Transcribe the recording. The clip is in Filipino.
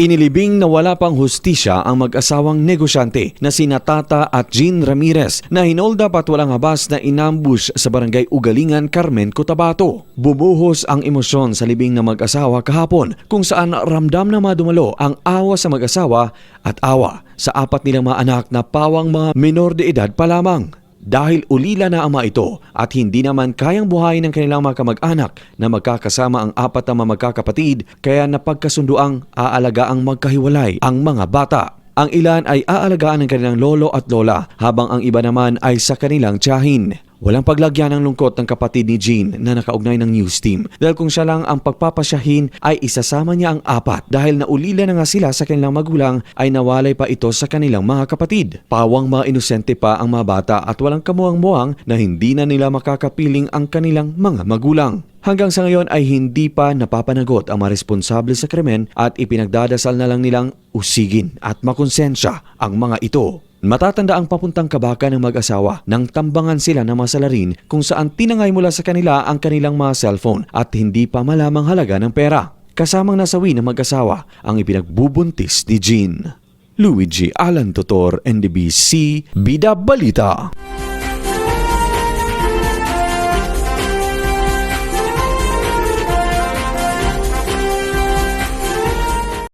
Inilibing na wala pang hustisya ang mag-asawang negosyante na sina Tata at Jean Ramirez na hinolda at walang habas na inambush sa barangay Ugalingan, Carmen, Cotabato. Bumuhos ang emosyon sa libing na mag-asawa kahapon kung saan ramdam na madumalo ang awa sa mag-asawa at awa sa apat nilang mga anak na pawang mga minor de edad pa lamang. Dahil ulila na ama ito at hindi naman kayang buhayin ng kanilang mga kamag-anak na magkakasama ang apat na magkakapatid kaya napagkasunduang aalaga ang magkahiwalay ang mga bata. Ang ilan ay aalagaan ng kanilang lolo at lola habang ang iba naman ay sa kanilang tiyahin. Walang paglagyan ng lungkot ng kapatid ni Jean na nakaugnay ng news team dahil kung siya lang ang pagpapasyahin ay isasama niya ang apat dahil naulila na nga sila sa kanilang magulang ay nawalay pa ito sa kanilang mga kapatid. Pawang mga inosente pa ang mga bata at walang kamuang-muang na hindi na nila makakapiling ang kanilang mga magulang. Hanggang sa ngayon ay hindi pa napapanagot ang mga responsable sa krimen at ipinagdadasal na lang nilang usigin at makonsensya ang mga ito. Matatanda ang papuntang kabaka ng mag-asawa nang tambangan sila ng mga salarin kung saan tinangay mula sa kanila ang kanilang mga cellphone at hindi pa malamang halaga ng pera. Kasamang nasawi ng mag-asawa ang ipinagbubuntis ni Jean. Luigi Alan Totor, NDBC, Bida Balita.